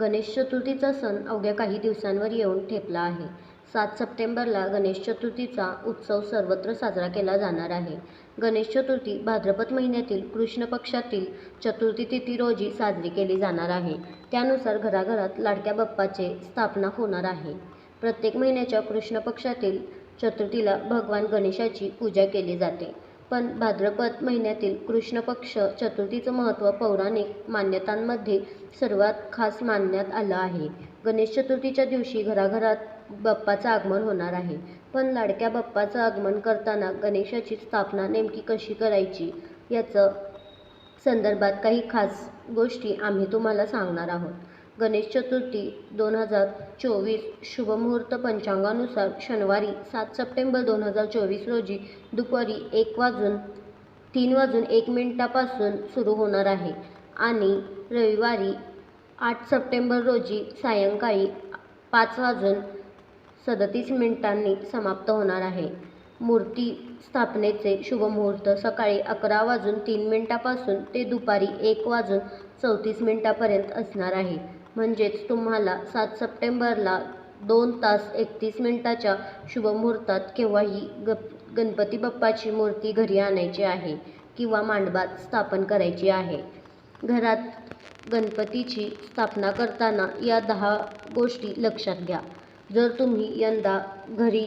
गणेश चतुर्थीचा सण अवघ्या काही दिवसांवर येऊन ठेपला आहे. सात सप्टेंबरला गणेश चतुर्थीचा उत्सव सर्वत्र साजरा केला जाणार आहे. गणेश चतुर्थी भाद्रपद महिन्यातील कृष्ण पक्षातील चतुर्थी तिथी रोजी साजरी केली जाणार आहे. त्यानुसार घराघरात लाडक्या बाप्पाचे स्थापना होणार आहे. प्रत्येक महिन्याच्या कृष्ण पक्षातील चतुर्थीला भगवान गणेशाची पूजा केली जाते. पण भाद्रपद महिन्यातील कृष्ण पक्ष चतुर्थीचं महत्त्व पौराणिक मान्यतांमध्ये सर्वात खास मानण्यात आलं आहे. गणेश चतुर्थीच्या दिवशी घराघरात बाप्पाचं आगमन होणार आहे. पण लाडक्या बाप्पाचं आगमन करताना गणेशाची स्थापना नेमकी कशी करायची याचं संदर्भात काही खास गोष्टी आम्ही तुम्हाला सांगणार आहोत. गणेश चतुर्थी दोन हजार चोवीस शुभमुहूर्त पंचांगानुसार शनिवारी सात सप्टेंबर दोन हजार चोवीस रोजी दुपारी एक वाजून तीन वाजून एक मिनिटापासून सुरू होणार आहे आणि रविवारी आठ सप्टेंबर रोजी सायंकाळी पाच वाजून सदतीस मिनिटांनी समाप्त होणार आहे. मूर्ती स्थापनेचे शुभमुहूर्त सकाळी अकरा वाजून तीन मिनिटापासून ते दुपारी एक वाजून चौतीस मिनिटापर्यंत असणार आहे. म्हणजेच तुम्हाला सात सप्टेंबरला दोन तास एकतीस मिनटाच्या शुभमुहूर्तात केव्हाही गणपती बाप्पाची मूर्ती घरी आणायची आहे किंवा मांडवात स्थापन करायची आहे. घरात गणपतीची स्थापना करताना या दहा गोष्टी लक्षात घ्या. जर तुम्ही यंदा घरी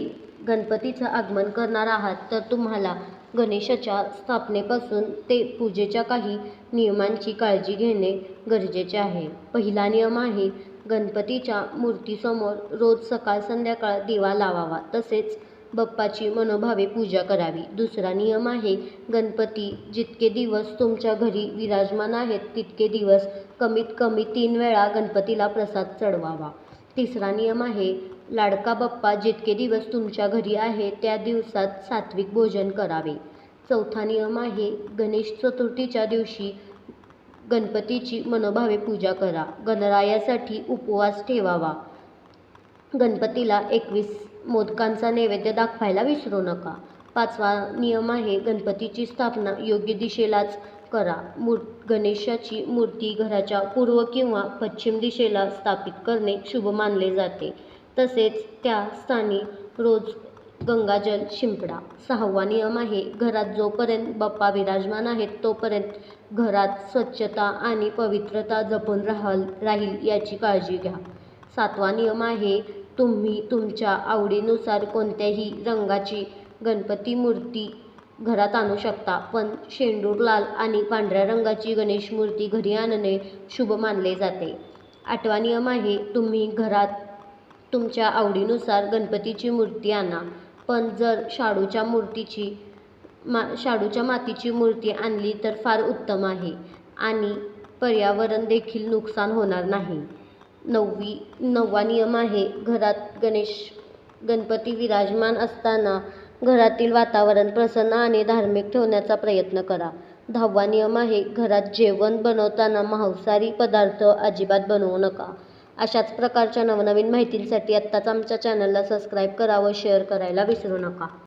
गणपतीचं आगमन करणार आहात तर तुम्हाला गणेशाच्या स्थापनेपासून ते पूजेच्या काही नियमांची काळजी घेणे गरजेचे आहे. पहिला नियम आहे गणपतीच्या मूर्तीसमोर रोज सकाळ संध्याकाळ दिवा लावावा तसेच बप्पाची मनोभावे पूजा करावी. दुसरा नियम आहे गणपती जितके दिवस तुमच्या घरी विराजमान आहेत तितके दिवस कमीत कमी तीन वेळा गणपतीला प्रसाद चढवावा. तिसरा नियम आहे लाडका बाप्पा जितके दिवस तुमच्या घरी आहे त्या दिवसात सात्विक भोजन करावे. चौथा नियम आहे गणेश चतुर्थीच्या दिवशी गणपतीची मनोभावे पूजा करा. गणरायासाठी उपवास ठेवावा. गणपतीला एकवीस मोदकांचा नैवेद्य दाखवायला विसरू नका. पाचवा नियम आहे गणपतीची स्थापना योग्य दिशेलाच करा. गणेशाची मूर्ती घराच्या पूर्व किंवा पश्चिम दिशेला स्थापित करणे शुभ मानले जाते. तसेच त्या स्थानी रोज गंगाजल शिंपडा. सहावा नियम आहे घरात जोपर्यंत बाप्पा विराजमान आहेत तोपर्यंत घरात स्वच्छता आणि पवित्रता जपून राहील याची काळजी घ्या. सातवा नियम आहे तुम्ही तुमच्या आवडीनुसार कोणत्याही रंगाची गणपती मूर्ती घरात आणू शकता पण शेंडूर लाल आणि पांढऱ्या रंगाची गणेश मूर्ती घरी आणणे शुभ मानले जाते. आठवा नियम आहे तुम्ही घरात तुमच्या आवडीनुसार गणपतीची मूर्ती आणा पण जर शाडूच्या मूर्तीची मा शाडूच्या मातीची मूर्ती आणली तर फार उत्तम आहे आणि पर्यावरण देखील नुकसान होणार नाही. नववा नियम आहे घरात गणेश गणपती विराजमान असताना घरातील वातावरण प्रसन्न आणि धार्मिक ठेवण्याचा प्रयत्न करा. दहावा नियम आहे घरात जेवण बनवताना मांसाहारी पदार्थ अजिबात बनवू नका. अशाच प्रकारच्या नवनवीन माहितींसाठी आत्ताच आमच्या चॅनलला सबस्क्राईब करा व शेअर करायला विसरू नका.